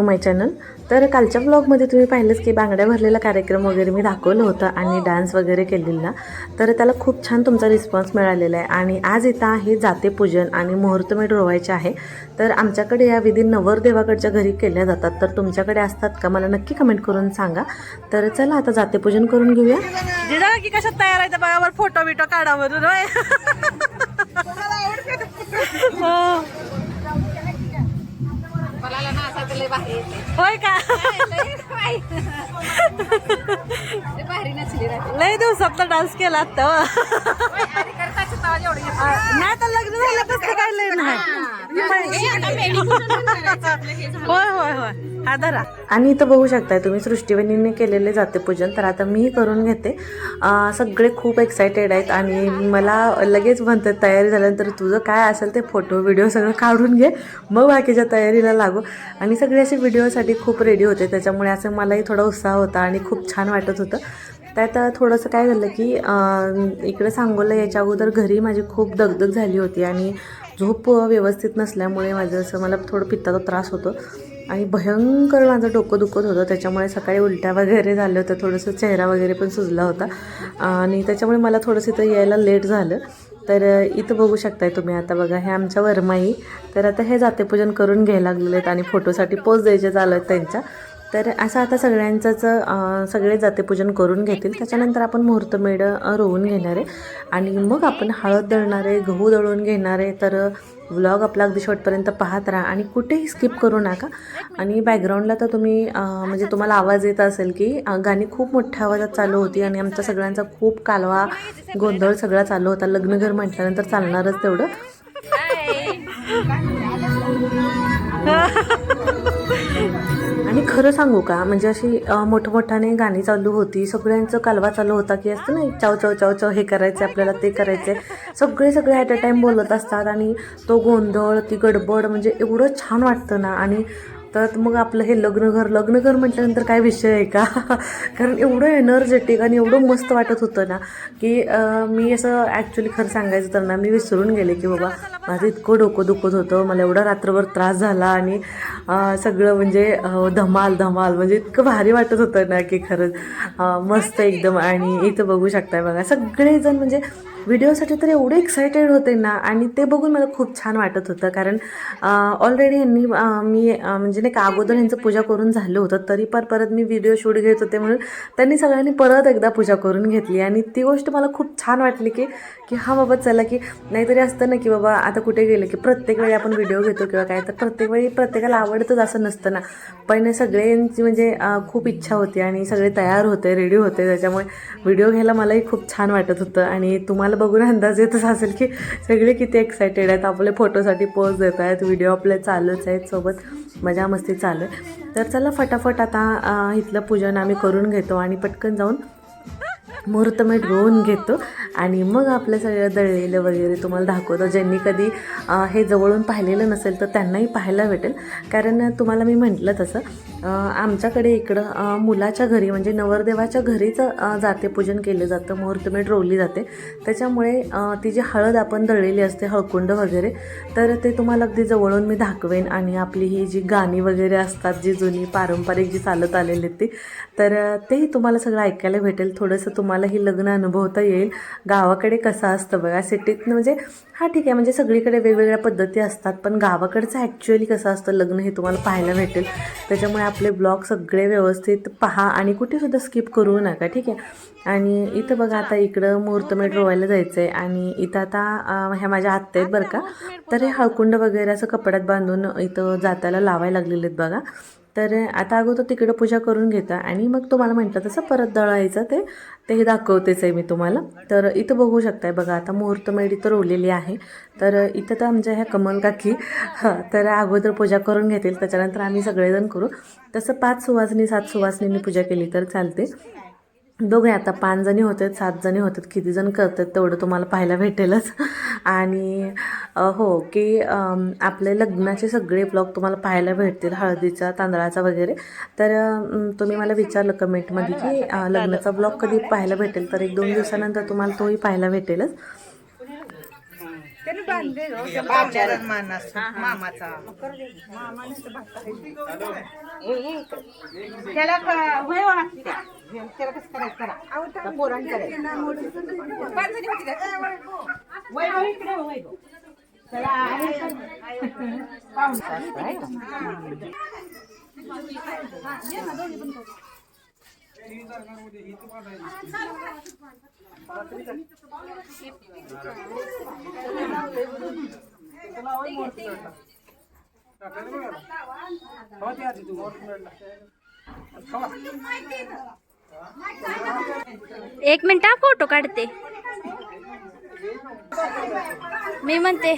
To my channel तर कालच्या ब्लॉगमध्ये तुम्ही पाहिलंच की बांगड्या भरलेला कार्यक्रम वगैरे मी दाखवलं होतं आणि डान्स वगैरे केलेला. तर त्याला खूप छान तुमचा रिस्पॉन्स मिळालेला आहे. आणि आज इथं आहे जाते पूजन आणि मुहूर्तमेढ रोवायचे आहे. तर आमच्याकडे या विधी नवरदेवाकडच्या घरी केल्या जातात. तर तुमच्याकडे असतात का? मला नक्की कमेंट करून सांगा. तर चला आता जाते पूजन करून घेऊया. जिजा की कशात तयार आहे बघावर फोटो बिटो काढा म्हणून होय हो. मला नाचायचं लय भारी येते होय का लय भारी नसली राहते लय दिवसात डान्स केला आता. नाही तर लग्न झालं कसं काय होय होय होय. हा धरा. आणि इथं बघू शकताय तुम्ही सृष्टीवहिनीने केलेले जाते पूजन तर आता मीही करून घेते. सगळे खूप एक्सायटेड आहेत आणि मला लगेच म्हणतात तयारी झाल्यानंतर तुझं काय असेल ते फोटो व्हिडिओ सगळं काढून घे. मग बाकीच्या तयारीला लागू. आणि सगळे असे व्हिडिओसाठी खूप रेडी होते. त्याच्यामुळे असं मलाही थोडा उत्साह होता आणि खूप छान वाटत होतं. त्यात थोडंसं काय झालं की इकडे सांगोला याच्या अगोदर घरी माझी खूप दगदग झाली होती. आणि झोप व्यवस्थित नसल्यामुळे माझं असं मला थोडं पित्ताचा त्रास होतो. आणि भयंकर माझं डोकं दुखत होतं. त्याच्यामुळे सकाळी उलट्या वगैरे झालं होतं. थोडंसं चेहरा वगैरे पण सुजला होता. आणि त्याच्यामुळे मला थोडंसं इथं यायला लेट झालं. तर इथं बघू शकताय तुम्ही आता बघा. हे आमच्या वरमाई. तर आता हे जातेपूजन करून घ्यायला लागलेले आहेत आणि फोटोसाठी पोज द्यायचे चालू आहेत त्यांच्या. तर असं आता सगळ्यांचंच सगळे जातेपूजन करून घेतील. त्याच्यानंतर आपण मुहूर्तमेढ रोवून घेणार आहे. आणि मग आपण हळद दळणार आहे गहू दळून घेणार आहे. तर व्लॉग आपला अगदी शेवटपर्यंत पाहत राहा आणि कुठेही स्किप करू नका. आणि बॅकग्राऊंडला तर तुम्ही म्हणजे तुम्हाला आवाज येत असेल की गाणी खूप मोठ्या आवाजात चालू होती आणि आमचा सगळ्यांचा खूप कालवा गोंधळ सगळा चालू होता. लग्नघर म्हटल्यानंतर चालणारच तेवढं. आणि खरं सांगू का? म्हणजे अशी मोठमोठ्याने गाणी चालू होती. सगळ्यांचं कालवा चालू होता की असतं ना चाव चाव चाव चाव हे करायचं आपल्याला ते करायचं. सगळे सगळे ॲट अ टाईम बोलत असतात आणि तो गोंधळ ती गडबड म्हणजे एवढं छान वाटतं ना. आणि तर मग आपलं हे लग्नघर लग्नघर म्हटल्यानंतर काय विषय आहे का? कारण एवढं एनर्जेटिक आणि एवढं मस्त वाटत होतं ना की मी असं ॲक्च्युली खरं सांगायचं तर ना मी विसरून गेले की बाबा माझं इतकं डोकं दुखत होतं. मला एवढा रात्रभर त्रास झाला आणि सगळं म्हणजे धमाल धमाल म्हणजे इतकं भारी वाटत होतं ना की खरंच मस्त एकदम. आणि इथं बघू शकताय बघा सगळेजण म्हणजे व्हिडिओसाठी तर एवढे एक्सायटेड होते ना आणि ते बघून मला खूप छान वाटत होतं. कारण ऑलरेडी यांनी मी म्हणजे नाही का अगोदर यांचं पूजा करून झालं होतं तरी पण परत मी व्हिडिओ शूट घेत होते म्हणून त्यांनी सगळ्यांनी परत एकदा पूजा करून घेतली. आणि ती गोष्ट मला खूप छान वाटली की की हा बाबा चला की नाहीतरी असतं ना की बाबा आता कुठे गेलं की प्रत्येक वेळी आपण व्हिडिओ घेतो किंवा काय तर प्रत्येक वेळी प्रत्येकाला आवडतंच असं नसतं ना. पण सगळ्यांची म्हणजे खूप इच्छा होती आणि सगळे तयार होते रेडी होते. त्याच्यामुळे व्हिडिओ घ्यायला मलाही खूप छान वाटत होतं. आणि तुम्हाला बघून अंदाज येतच असेल की सगळे किती एक्सायटेड आहेत. आपले फोटोसाठी पोज देत आहेत व्हिडिओ आपले चालूच आहेत. सोबत मजा मस्ती चालू आहे. तर चला फटाफट आता इथलं पूजन आम्ही करून घेतो आणि पटकन जाऊन मुहूर्तमेट रोवून घेतो. आणि मग आपलं सगळं दळलेलं वगैरे तुम्हाला दाखवतो. ज्यांनी कधी हे जवळून पाहिलेलं नसेल तर त्यांनाही पाहायला भेटेल. कारण तुम्हाला मी म्हटलं तसं आमच्याकडे इकडं मुलाच्या घरी म्हणजे नवरदेवाच्या घरीच जाते जातेपूजन केलं जातं मुहूर्तमेढ रोवली जाते. त्याच्यामुळे ती जी हळद आपण दळलेली असते हळकुंड वगैरे तर ते तुम्हाला अगदी जवळून मी दाखवेन आणि आपली ही जी गाणी वगैरे असतात जी जुनी पारंपरिक जी चालत आलेली आहेत ती तर तेही तुम्हाला सगळं ऐकायला भेटेल. थोडंसं तुम्हाला ही लग्न अनुभवता येईल. गावाकडे कसं असतं बघा सिटीत म्हणजे हा ठीक आहे म्हणजे सगळीकडे वेगवेगळ्या पद्धती असतात पण गावाकडचं ॲक्च्युअली कसं असतं लग्न हे तुम्हाला पाहायला भेटेल. त्याच्यामुळे आपले ब्लॉग सगळे व्यवस्थित पहा आणि कुठेसुद्धा स्किप करू नका ठीक आहे? आणि इथं बघा आता इकडं मुहूर्तमेढ रोवायला जायचं आहे आणि इथं आता ह्या माझ्या आत्या आहेत बरं का. तर हे हळकुंड वगैरे असं कपड्यात बांधून इथं जाताला लावायला लागलेले आहेत बघा. तर आता अगोदर तिकडं पूजा करून घेता. आणि मग तुम्हाला म्हटलं तसं परत दळायचं ते ते दाखवतेच आहे मी तुम्हाला. तर इथं बघू शकताय बघा आता मुहूर्तमेढी तर रोवलेली आहे. तर इथं तर आमच्या ह्या कमल काकी हां तर अगोदर पूजा करून घेतील. त्याच्यानंतर आम्ही सगळेजण करू. तसं पाच सुवासनी सात सुवासनींनी पूजा केली तर चालते. दोघे आता पाच जणी होतात सात जणी होतात किती जण करतात तेवढं तुम्हाला पाहायला भेटेलच. आणि हो की आपले लग्नाचे सगळे ब्लॉग तुम्हाला पाहायला भेटतील हळदीचा तांदळाचा वगैरे. तर तुम्ही मला विचारलं कमेंटमध्ये की लग्नाचा ब्लॉग कधी पाहायला भेटेल तर एक दोन दिवसानंतर तुम्हाला तोही पाहायला भेटेलच. बाच्यारण मानस मामाचा. त्याला वय? त्याला कसं करायचं? करा. का? वय. त्याला एक मिनिट हा फ़ोटो काढते मी म्हणते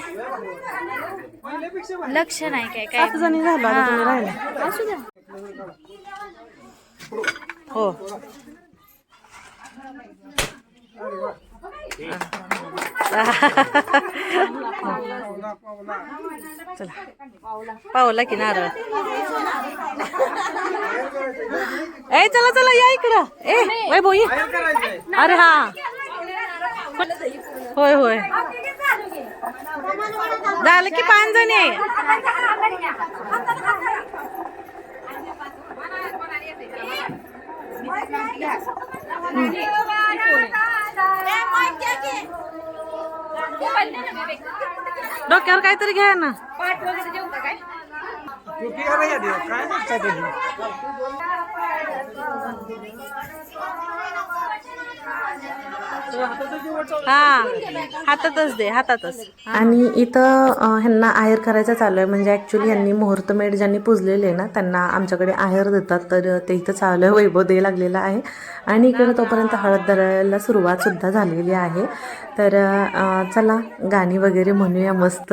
लक्ष नाही काय काय जणी झालो असू द्या. हो. चला. पावला की नारळ. ए चला चला या इकडं. ए वय बोई. अरे हा. होय होय. झालं की पाच जणी डोक्यावर काहीतरी घ्या ना. हा हातातच दे हातातच. आणि इथं ह्यांना आहेर करायचा चालू आहे. म्हणजे ॲक्च्युली ह्यांनी मुहूर्तमेढ ज्यांनी पुजलेले आहे ना त्यांना आमच्याकडे आहेर देतात. तर ते इथं चालू आहे. वैभव दे लागलेला आहे. आणि इकडे तोपर्यंत हळद दरायला सुरुवातसुद्धा झालेली आहे. तर चला गाणी वगैरे म्हणूया मस्त.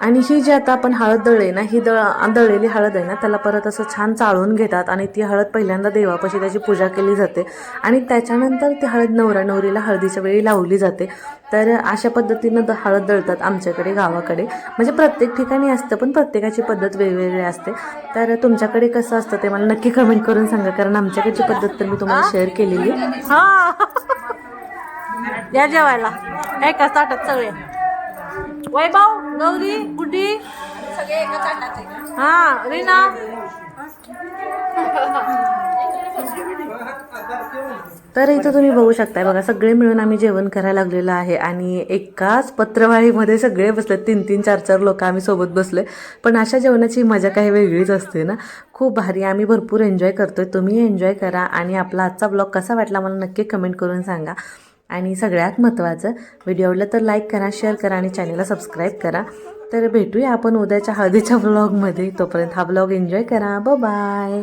आणि ही जी आता आपण हळद दळली ना ही दळ दळलेली हळद आहे ना त्याला परत असं छान चाळून घेतात आणि ती हळद पहिल्यांदा देवापाशी त्याची पूजा केली जाते. आणि त्याच्यानंतर ती हळद नवरा नवरीला हळदीच्या वेळी लावली जाते. तर अशा पद्धतीनं द हळद दळतात आमच्याकडे गावाकडे. म्हणजे प्रत्येक ठिकाणी असतं पण प्रत्येकाची पद्धत वेगवेगळी असते. तर तुमच्याकडे कसं असतं ते मला नक्की कमेंट करून सांगा कारण आमच्याकडची पद्धत तर मी तुम्हाला शेअर केलेली आहे. हा. या जेवायला. एकाच ताटात सगळे. वैभव गौरी गुड्डी हा रीना. तर इथं तुम्ही बघू शकताय बघा सगळे मिळून आम्ही जेवण करायला लागलेलं आहे आणि एकाच पत्रवाळीमध्ये सगळे बसले तीन तीन चार चार लोक आम्ही सोबत बसले पण अशा जेवणाची मजा काही वेगळीच असते ना. खूप भारी आम्ही भरपूर एन्जॉय करतोय. तुम्ही एन्जॉय करा आणि आपला आजचा ब्लॉग कसा वाटला मला नक्की कमेंट करून सांगा. आणि सगळ्यात महत्त्वाचं व्हिडिओ आवडला तर लाईक करा शेअर करा आणि चॅनलला सबस्क्राईब करा. तर भेटूया आपण उद्याच्या हळदीच्या ब्लॉगमध्ये तोपर्यंत हा ब्लॉग एन्जॉय करा. ब बाय